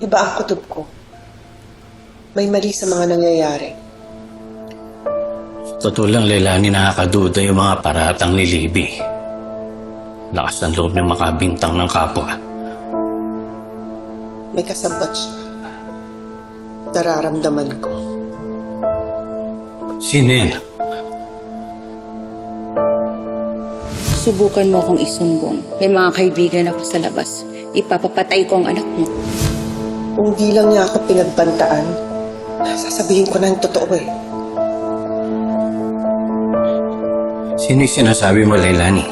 Iba ang kutob ko. May mali sa mga nangyayari. Totoo lang, Leilani, nakakaduda yung mga paratang ni Libby. Lakas ng loob ng makabintang ng kapwa. May kasabot siya. Nararamdaman ko. Sino yan? Subukan mo akong isumbong. May mga kaibigan ako sa labas. Ipapapatay ko ang anak mo. Kung di lang niya ako pinagbantaan, sasabihin ko na yung totoo eh. Sino yung sinasabi mo, Leilani?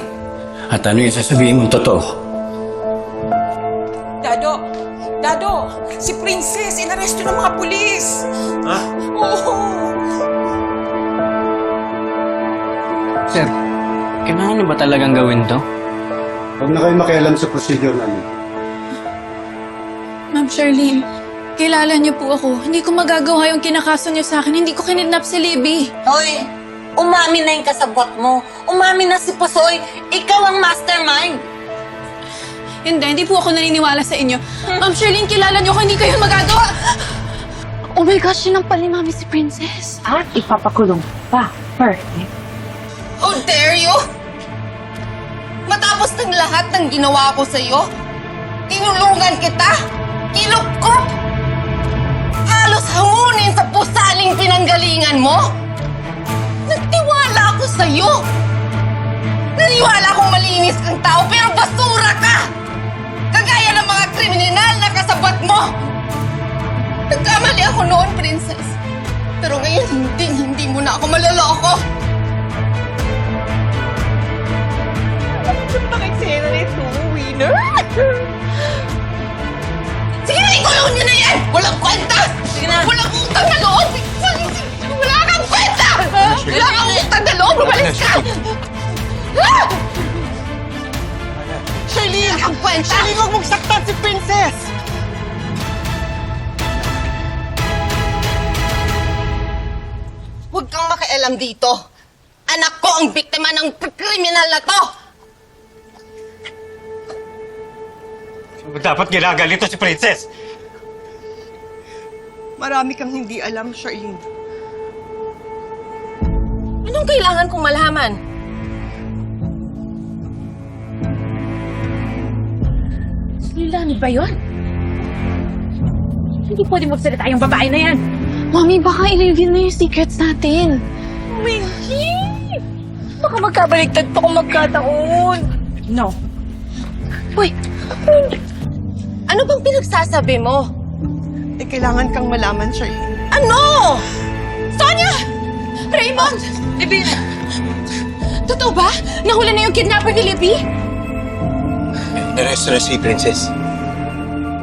At ano yung sasabihin mong totoo? Dado! Dado! Si Princess, inaresto ng mga pulis! Ha? Oo! Sir, kailangan na ba talagang gawin to? Huwag na kayo makialam sa procedure namin. Ma'am Charlene, kilala niyo po ako. Hindi ko magagawa yung kinakaso niyo sa akin. Hindi ko kinidnap si Libby. Hoy, umamin na yung kasabot mo. Umamin na si Pusoy. Ikaw ang mastermind. Hindi, hindi po ako naniniwala sa inyo. Ma'am Charlene, kilala niyo ako. Hindi kayo magagawa. Oh my gosh, yun ang pali mami si Princess. At ipapakulong pa. Perfect. How dare you! Matapos ng lahat ng ginawa ko sa'yo, tinulungan kita, kinukop, halos hangunin sa pusaling pinanggalingan mo. Nagtiwala ako sa'yo. Naniwala akong malinis kang tao, pero basura ka! Kagaya ng mga kriminal na kasabot mo! Nagkamali ako noon, Princess. Pero ngayon, hindi, hindi mo na ako malaloko. Pakiksena na ito, winner! Yan! Walang kwenta! Sige na! Walang utang na loob! Wala kang kwenta! Wala kang utang na loob! Umalis ka! Ah! Charlene! Wala kang kwenta! Charlene, huwag mong saktan si Princess! Huwag kang makialam dito! Anak ko ang biktima ng kriminal na to! Dapat ginagalito si Princess! Marami kang hindi alam, Charlene. Anong kailangan kong malaman? Lilani ba yun? Hindi pwede magsalita yung babae na yan. Mami, baka i-reveal na yung secrets natin. Minky! Baka magkabaligtad pa kung magkataon. No. Uy, Ano bang pinagsasabi mo? Eh, kailangan kang malaman, Charlene. Ano? Sonia! Raymond! Libby! Totoo ba? Nahuli na yung kidnapper ni Libby? Naresto na si Princess.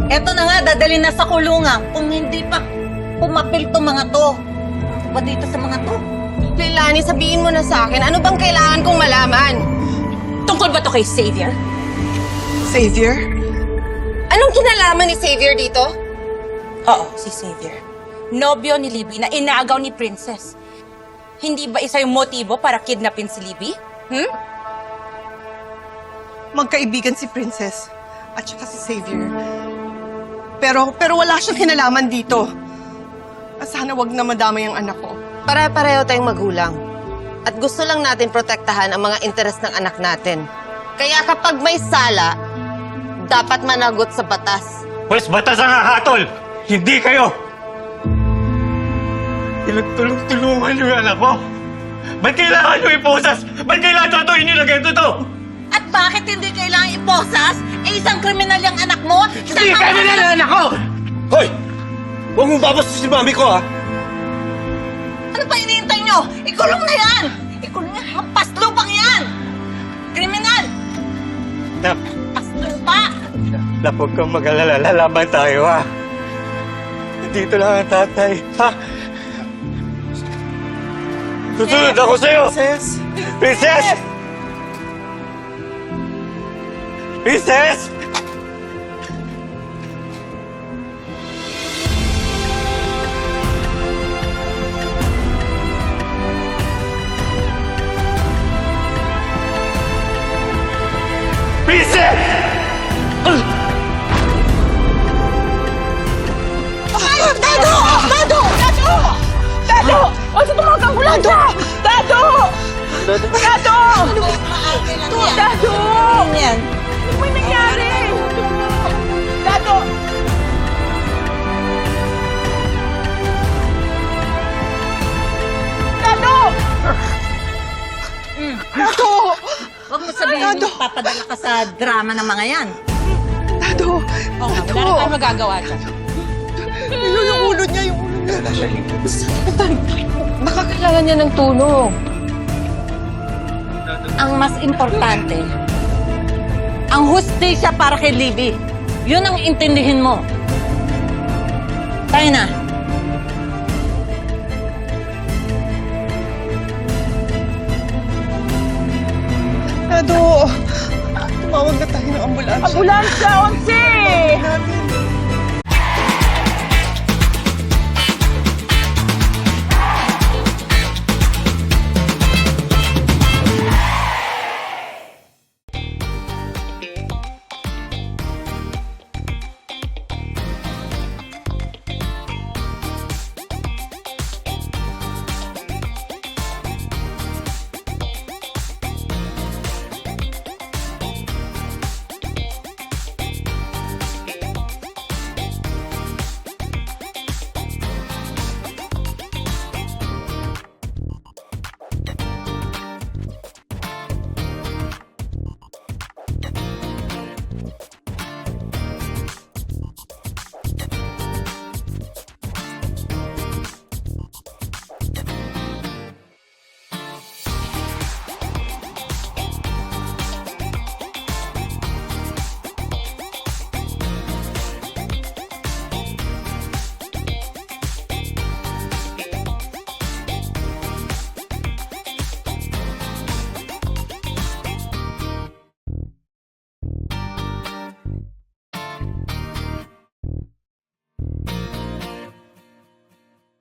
Eto na nga, dadali na sa kulungan. Kung hindi pa pumapil to mga to. Ano ba dito sa mga to? Leilani, sabihin mo na sa akin, ano bang kailangan kong malaman? Tungkol ba to kay Xavier? Xavier? Anong kinalaman ni Xavier dito? Oo, si Xavier. Nobyo ni Libby na inagaw ni Princess. Hindi ba isa yung motibo para kidnapin si Libby? Hmm? Magkaibigan si Princess at saka si Xavier. Pero, pero wala siyang kinalaman dito. Sana wag na madamay ang anak ko. Pare-pareho tayong magulang. At gusto lang natin protektahan ang mga interes ng anak natin. Kaya kapag may sala, dapat managot sa batas. Pwes batas ang hahatol! Hindi kayo! Tinutulong-tulungan niyo yung anak ko! Ba't kailangan niyo iposas? Ba't kailangan tutuin niyo na ganito to? At bakit hindi kailangan iposas? Eh, isang kriminal yung anak mo? Hindi kami na ang anak ko! Hoy! Huwag mong babastos si mami ko, ha? Ano pa iniintay nyo? Ikulong na yan! Ikulong na hampas lupang yan! Kriminal! Nap, Hampas lupa! nap, huwag kang mag-alala. Lalaban tayo, ha? Dito lang ang tatay, ha? Susunod ako sa'yo! Princess? Princess! Princess! Princess! Dado! Dado! Dado! Dado! Yan. Ano ba nangyari? Dado! Dado! Dado! Huwag mo sabihin Dado. papadala ka sa drama ng mga yan. Dado! Oo nga, wala na tayong magagawa dyan. Yung, yung ulo niya, yung ulo niya. Baka kailangan niya ng tulong. Ang mas importante, ang hustisya para kay Libby. Yun ang intindihin mo. Tayo na. Dado! Tumawag na tayo ng ambulansya. Ambulansya, Onsi! Natin.